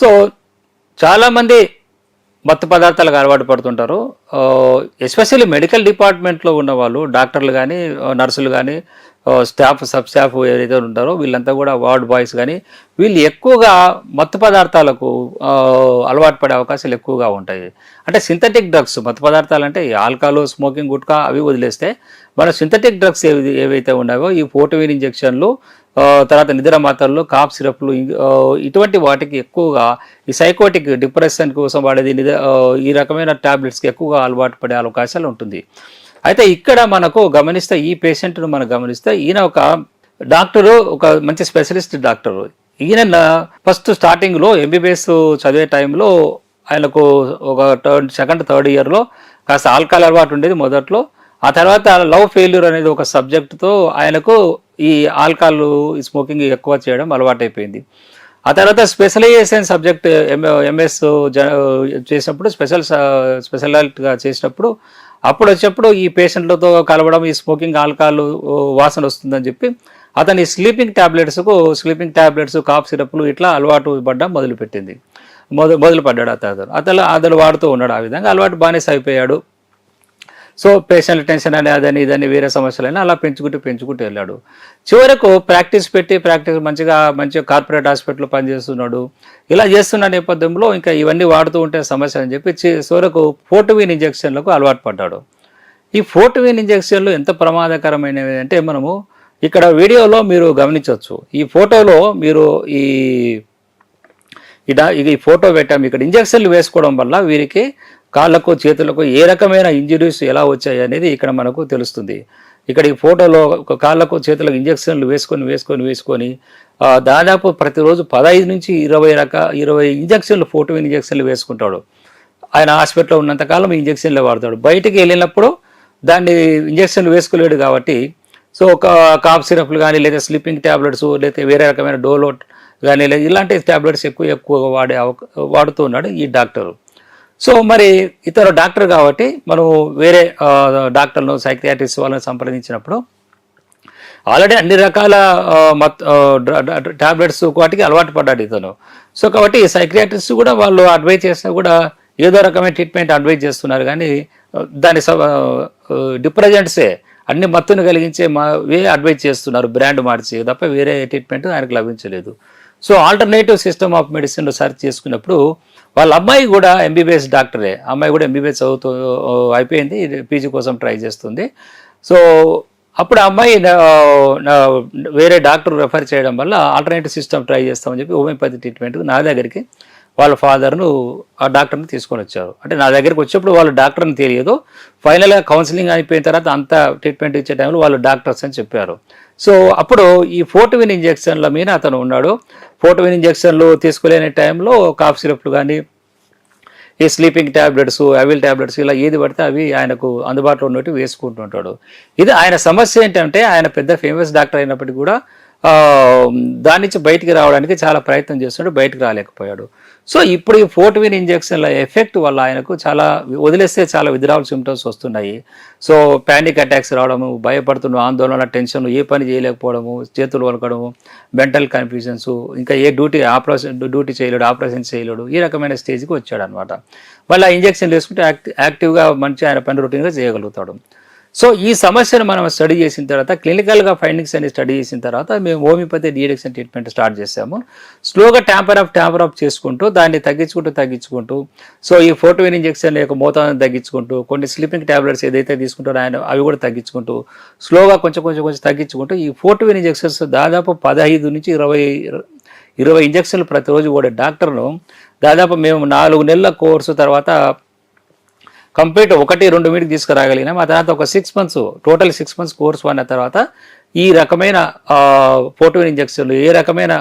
So చాలామంది మత్తు పదార్థాలకు అలవాటు పడుతుంటారు. ఎస్పెషల్లీ మెడికల్ డిపార్ట్మెంట్లో ఉన్న వాళ్ళు డాక్టర్లు కానీ నర్సులు కానీ స్టాఫ్ సబ్ స్టాఫ్ ఏదైతే ఉంటారో వీళ్ళంతా కూడా వార్డ్ బాయ్స్ కానీ వీళ్ళు ఎక్కువగా మత్తు పదార్థాలకు అలవాటు పడే అవకాశాలు ఎక్కువగా ఉంటాయి. అంటే సింథటిక్ డ్రగ్స్ మత్తు పదార్థాలు అంటే ఆల్కహాల్ స్మోకింగ్ గుట్కా అవి వదిలేస్తే మన సింథటిక్ డ్రగ్స్ ఏవి ఏవైతే ఉన్నాయో ఈ ఫోటోవిన్ ఇంజెక్షన్లు తర్వాత నిద్ర మాత్రలు కాప్ సిరప్లు ఇటువంటి వాటికి ఎక్కువగా ఈ సైకోటిక్ డిప్రెషన్ కోసం వాడేది ఈ రకమైన టాబ్లెట్స్కి ఎక్కువగా అలవాటు పడే అవకాశాలు ఉంటుంది. అయితే ఇక్కడ మనకు గమనిస్తే ఈ పేషెంట్ను మనం గమనిస్తే ఈయన ఒక డాక్టరు ఒక మంచి స్పెషలిస్ట్ డాక్టరు. ఈయన ఫస్ట్ స్టార్టింగ్లో ఎంబీబీఎస్ చదివే టైంలో ఆయనకు ఒక థర్డ్ సెకండ్ థర్డ్ ఇయర్లో కాస్త ఆల్కహాల్ అలవాటు ఉండేది మొదట్లో. ఆ తర్వాత లవ్ ఫెయిల్యూర్ అనేది ఒక సబ్జెక్టుతో ఆయనకు ఈ ఆల్కహాల్ స్మోకింగ్ ఎక్కువ చేయడం అలవాటైపోయింది. ఆ తర్వాత స్పెషలైజేషన్ సబ్జెక్ట్ ఎంఎస్ చేసినప్పుడు స్పెషల్ స్పెషలైట్గా చేసినప్పుడు అప్పుడు వచ్చేప్పుడు ఈ పేషెంట్లతో కలవడం ఈ స్మోకింగ్ ఆల్కహాల్ వాసన వస్తుందని చెప్పి అతని స్లీపింగ్ టాబ్లెట్స్కు స్లీపింగ్ టాబ్లెట్స్ కాఫ్ సిరప్లు ఇట్లా అలవాటు పడ్డం మొదలుపెట్టింది. మొదలు మొదలు పడ్డాడు అతను. అతను అతను వాడుతూ ఉన్నాడు ఆ విధంగా. అలవాటు బానిస అయిపోయాడు. సో పేషెంట్ టెన్షన్ అని అదని ఇదని వేరే సమస్యలని అలా పెంచుకుంటూ పెంచుకుంటూ వెళ్ళాడు. చివరకు ప్రాక్టీస్ పెట్టి ప్రాక్టీస్ మంచిగా మంచిగా కార్పొరేట్ హాస్పిటల్ పనిచేస్తున్నాడు. ఇలా చేస్తున్న నేపథ్యంలో ఇంకా ఇవన్నీ వాడుతూ ఉంటే సమస్య అని చెప్పి చివరకు ఫోర్టువిన్ ఇంజెక్షన్లకు అలవాటు పడ్డాడు. ఈ ఫోర్టువిన్ ఇంజెక్షన్లు ఎంత ప్రమాదకరమైనవి అంటే మనము ఇక్కడ వీడియోలో మీరు గమనించవచ్చు. ఈ ఫోటోలో మీరు ఈ ఈ ఈ ఫోటో పెట్టాము. ఇక్కడ ఇంజక్షన్లు వేసుకోవడం వల్ల వీరికి కాళ్ళకు చేతులకు ఏ రకమైన ఇంజరీస్ ఎలా వచ్చాయి అనేది ఇక్కడ మనకు తెలుస్తుంది. ఇక్కడ ఈ ఫోటోలో ఒక కాళ్ళకు చేతులకు ఇంజక్షన్లు వేసుకొని వేసుకొని వేసుకొని దాదాపు ప్రతిరోజు పదహైదు నుంచి ఇరవై రక ఇరవై ఇంజక్షన్లు ఫోటో ఇంజక్షన్లు వేసుకుంటాడు. ఆయన హాస్పిటల్లో ఉన్నంతకాలం ఇంజక్షన్లే వాడతాడు. బయటికి వెళ్ళినప్పుడు దాన్ని ఇంజక్షన్లు వేసుకోలేడు కాబట్టి సో ఒక కాఫ్ సిరప్లు కానీ లేదా స్లీపింగ్ ట్యాబ్లెట్స్ లేకపోతే వేరే రకమైన డోలోట్ కానీ లేదా ఇలాంటి ట్యాబ్లెట్స్ ఎక్కువ ఎక్కువగా వాడే వాడుతూ ఉన్నాడు ఈ డాక్టరు. సో మరి ఇతర డాక్టర్ కాబట్టి మనం వేరే ఆ, డాక్టర్లను సైకియాట్రిస్ట్ వాళ్ళని సంప్రదించినప్పుడు ఆల్రెడీ అన్ని రకాల మత్ టాబ్లెట్స్ వాటికి అలవాటు పడ్డాడు ఇతను. సో కాబట్టి సైక్రియాట్రిస్ట్ కూడా వాళ్ళు అడ్వైజ్ చేసినా కూడా ఏదో రకమైన ట్రీట్మెంట్ అడ్వైజ్ చేస్తున్నారు కానీ దాని డిప్రజెంట్సే అన్ని మత్తును కలిగించే మా వే అడ్వైజ్ చేస్తున్నారు బ్రాండ్ మార్చి. తప్ప వేరే ట్రీట్మెంట్ ఆయనకు లభించలేదు. So alternative system of medicine search చేసుకున్నప్పుడు వాళ్ళ అమ్మాయి కూడా ఎంబీబీఎస్ డాక్టరే. అమ్మాయి కూడా ఎంబీబీఎస్ చదువుతూ అయిపోయింది. పీజీ కోసం ట్రై చేస్తుంది. సో అప్పుడు అమ్మాయి నా- వేరే డాక్టర్ రెఫర్ చేయడం వల్ల ఆల్టర్నేటివ్ సిస్టమ్ ట్రై చేస్తామని చెప్పి హోమియోపతి ట్రీట్మెంట్ నా దగ్గరికి వాళ్ళ ఫాదర్ను ఆ డాక్టర్ని తీసుకొని వచ్చారు. అంటే నా దగ్గరికి వచ్చేప్పుడు వాళ్ళు డాక్టర్ని తెలియదు. ఫైనల్గా కౌన్సిలింగ్ అయిపోయిన తర్వాత అంతా ట్రీట్మెంట్ ఇచ్చే టైంలో వాళ్ళు డాక్టర్స్ అని చెప్పారు. సో అప్పుడు ఈ ఫోటోవిన్ ఇంజెక్షన్ల మీద అతను ఉన్నాడు. ఫోటోవిన్ ఇంజెక్షన్లు తీసుకోలేని టైంలో కాఫ్ సిరప్లు కానీ ఈ స్లీపింగ్ ట్యాబ్లెట్స్ అవిల్ ట్యాబ్లెట్స్ ఇలా ఏది పడితే అవి ఆయనకు అందుబాటులో ఉన్నట్టు వేసుకుంటుంటాడు ఇది ఆయన సమస్య ఏంటంటే ఆయన పెద్ద ఫేమస్ డాక్టర్ అయినప్పటికీ కూడా దాని నుంచి బయటికి రావడానికి చాలా ప్రయత్నం చేస్తున్నాడు బయటకు రాలేకపోయాడు. సో ఇప్పుడు ఈ ఫోర్ట్విన్ ఇంజెక్షన్ల ఎఫెక్ట్ వల్ల ఆయనకు చాలా వదిలేస్తే చాలా విద్రావల్ సిమ్టమ్స్ వస్తున్నాయి. సో ప్యానిక్ అటాక్స్ రావడము భయపడుతున్న ఆందోళన టెన్షన్ ఏ పని చేయలేకపోవడము చేతులు వలకడము మెంటల్ కన్ఫ్యూజన్స్ ఇంకా ఏ డ్యూటీ ఆపరేషన్ డ్యూటీ చేయలేడు ఆపరేషన్ చేయలేడు ఈ రకమైన స్టేజ్కి వచ్చాడు అనమాట మళ్ళీ ఇంజెక్షన్ వేసుకుంటే యాక్టివ్గా మంచి ఆయన పని రొటీన్గా చేయగలుగుతాడు. సో ఈ సమస్యను మనం స్టడీ చేసిన తర్వాత క్లినికల్గా ఫైండింగ్స్ అని స్టడీ చేసిన తర్వాత మేము హోమియోపతి డిఎడిక్షన్ ట్రీట్మెంట్ స్టార్ట్ చేసాము. స్లోగా ట్యాంపర్ ఆఫ్ ట్యాంపర్ ఆఫ్ చేసుకుంటూ దాన్ని తగ్గించుకుంటూ తగ్గించుకుంటూ సో ఈ ఫోటోవిన్ ఇంజెక్షన్ యొక్క మోతాదుని తగ్గించుకుంటూ కొన్ని స్లీపింగ్ టాబ్లెట్స్ ఏదైతే తీసుకుంటారో ఆయన అవి కూడా తగ్గించుకుంటూ స్లోగా కొంచెం కొంచెం కొంచెం తగ్గించుకుంటూ ఈ ఫోటోవిన్ ఇంజెక్షన్స్ దాదాపు పదహైదు నుంచి ఇరవై ఇరవై ఇంజక్షన్లు ప్రతిరోజు కూడా డాక్టర్ను దాదాపు మేము నాలుగు నెలల కోర్సు తర్వాత కంప్లీట్ ఒకటి రెండు మీటికి తీసుకురాగలిగినాం ఆ తర్వాత ఒక six months total six months course వాడిన తర్వాత ఈ రకమైన ఫోటోన్ ఇంజక్షన్లు ఏ రకమైన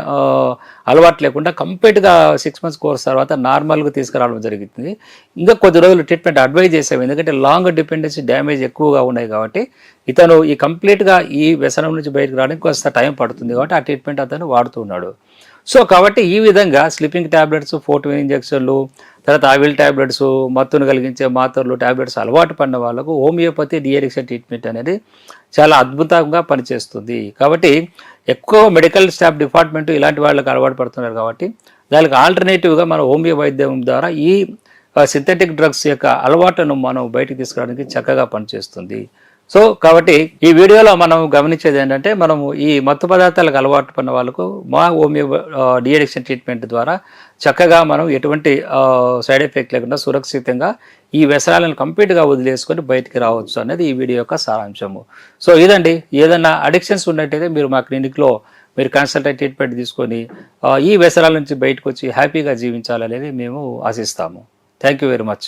అలవాటు లేకుండా కంప్లీట్గా సిక్స్ మంత్స్ కోర్స్ తర్వాత నార్మల్గా తీసుకురావడం జరుగుతుంది ఇంకా కొద్ది రోజులు ట్రీట్మెంట్ అడ్వైజ్ చేసాము ఎందుకంటే లాంగ్ డిపెండెన్సీ డ్యామేజ్ ఎక్కువగా ఉన్నాయి కాబట్టి ఇతను ఈ కంప్లీట్గా ఈ వ్యసనం నుంచి బయటకు రావడానికి కొంత టైం పడుతుంది కాబట్టి ఆ ట్రీట్మెంట్ అతను వాడుతున్నాడు సో కాబట్టి ఈ విధంగా స్లీపింగ్ ట్యాబ్లెట్స్ ఫోర్టీన్ ఇంజక్షన్లు తర్వాత ఆవిల్ ట్యాబ్లెట్స్ మత్తును కలిగించే మాత్రలు ట్యాబ్లెట్స్ అలవాటు పడిన వాళ్ళకు హోమియోపతి డిఎడిక్షన్ ట్రీట్మెంట్ అనేది చాలా అద్భుతంగా పనిచేస్తుంది. కాబట్టి ఎక్కువ మెడికల్ స్టాఫ్ డిపార్ట్మెంట్ ఇలాంటి వాళ్ళకి అలవాటు పడుతున్నారు కాబట్టి దానికి ఆల్టర్నేటివ్గా మన హోమియో వైద్యం ద్వారా ఈ సింథటిక్ డ్రగ్స్ యొక్క అలవాటును మనం బయటికి తీసుకురావడానికి చక్కగా పనిచేస్తుంది. సో కాబట్టి ఈ వీడియోలో మనం గమనించేది ఏంటంటే మనము ఈ మత్తు పదార్థాలకు అలవాటు పడిన వాళ్ళకు మా హోమియో డిఎడిక్షన్ ట్రీట్మెంట్ ద్వారా చక్కగా మనం ఎటువంటి సైడ్ ఎఫెక్ట్ లేకుండా సురక్షితంగా ఈ వ్యసనాలను కంప్లీట్గా వదిలేసుకొని బయటికి రావచ్చు అనేది ఈ వీడియో యొక్క సారాంశము. సో ఇదండి. ఏదైనా అడిక్షన్స్ ఉన్నట్టయితే మీరు మా క్లినిక్లో మీరు కన్సల్టెంట్ ట్రీట్మెంట్ తీసుకొని ఈ వ్యసనాల నుంచి బయటకు వచ్చి హ్యాపీగా జీవించాలనేది మేము ఆశిస్తాము. Thank you very much.